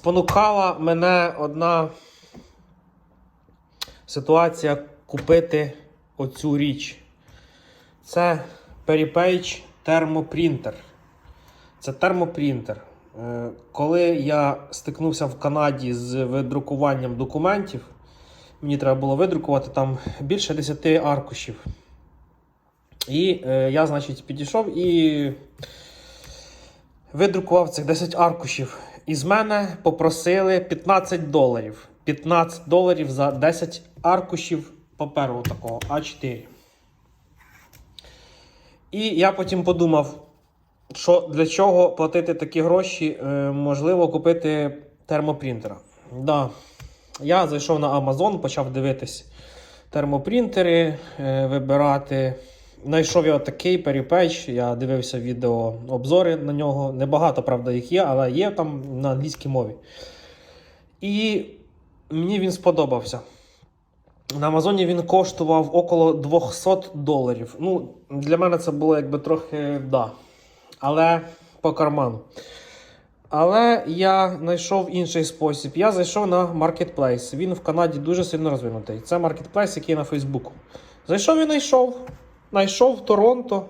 спонукала мене одна ситуація купити оцю річ. Це Peripage термопринтер. Це термопринтер. Е, Коли я стикнувся в Канаді з видрукуванням документів, мені треба було видрукувати там більше 10 аркушів. І е, я, значить, підійшов і видрукував цих 10 аркушів. І з мене попросили 15 доларів. 15 доларів за 10 аркушів паперу такого А4. І я потім подумав, що для чого платити такі гроші, е, можливо, купити термопринтера. Да. Я зайшов на Amazon, почав дивитись термопринтери, е, вибирати. Знайшов я такий перепеч, я дивився відео обзори на нього. Небагато, правда, їх є, але є там на англійській мові. І мені він сподобався. На Амазоні він коштував около 200 доларів. Ну, для мене це було якби трохи да. Але по карману. Але я знайшов інший спосіб. Я зайшов на Marketplace. Він в Канаді дуже сильно розвинутий. Це Marketplace, який на Фейсбуку. Зайшов і знайшов. Знайшов в Торонто.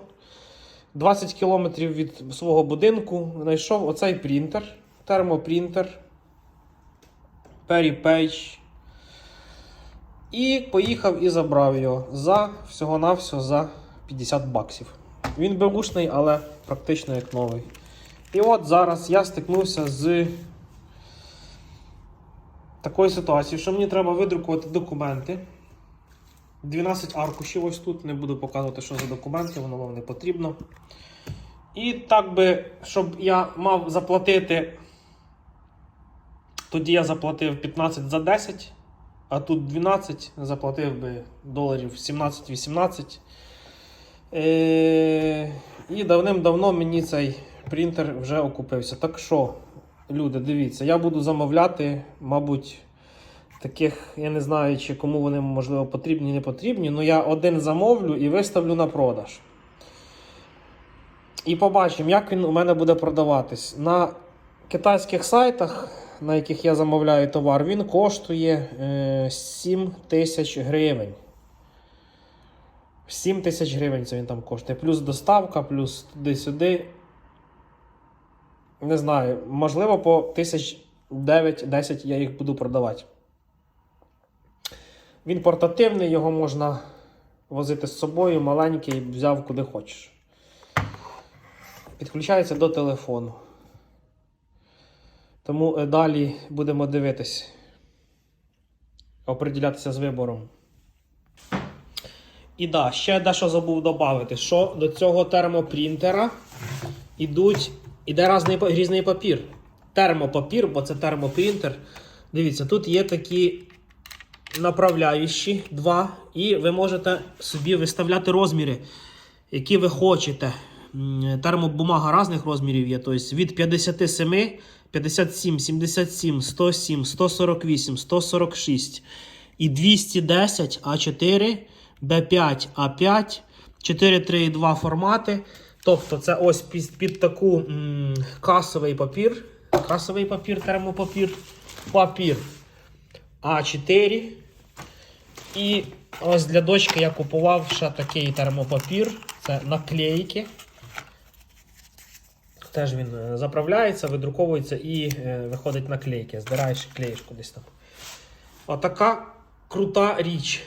20 кілометрів від свого будинку. Знайшов оцей принтер. Термопринтер. Peripage. І поїхав і забрав його за всього-навсього за 50 баксів. Він беушний, але практично як новий. І от зараз я стикнувся з такою ситуацією, що мені треба видрукувати документи. 12 аркушів ось тут, не буду показувати, що за документи, воно вам не потрібно. І так би, щоб я мав заплатити, тоді я заплатив 15 за 10, а тут 12, заплатив би доларів 17-18. Е, і давним-давно мені цей принтер вже окупився. Так що, люди, дивіться, я буду замовляти, мабуть, таких, я не знаю, чи кому вони можливо потрібні, не потрібні. але я один замовлю і виставлю на продаж. І побачимо, як він у мене буде продаватись. На китайських сайтах, на яких я замовляю товар, він коштує е, 7 тисяч гривень. 7 тисяч гривень це він там коштує. Плюс доставка, плюс туди-сюди. Не знаю, можливо, по тисяч 9-10 я їх буду продавати. Він портативний, його можна возити з собою, маленький, взяв куди хочеш. Підключається до телефону. Тому е, далі будемо дивитись, оприділятися з вибором. І да, ще дещо забув додати, що до цього термопринтера ідуть, іде різний, різний папір. Термопапір, бо це термопринтер. Дивіться, тут є такі направляючі два, і ви можете собі виставляти розміри, які ви хочете. Термобумага різних розмірів є, тобто від 57, 57, 77, 107, 148, 146 і 210 А4, Б5, А5, 432 формати. Тобто це ось під, під таку м, касовий папір. Касовий папір, термопапір, папір А4. І ось для дочки я купував ще такий термопапір. Це наклейки. Теж він е, заправляється, видруковується і е, виходить наклейки. Здираєш клеїш кудись там. Отака крута річ.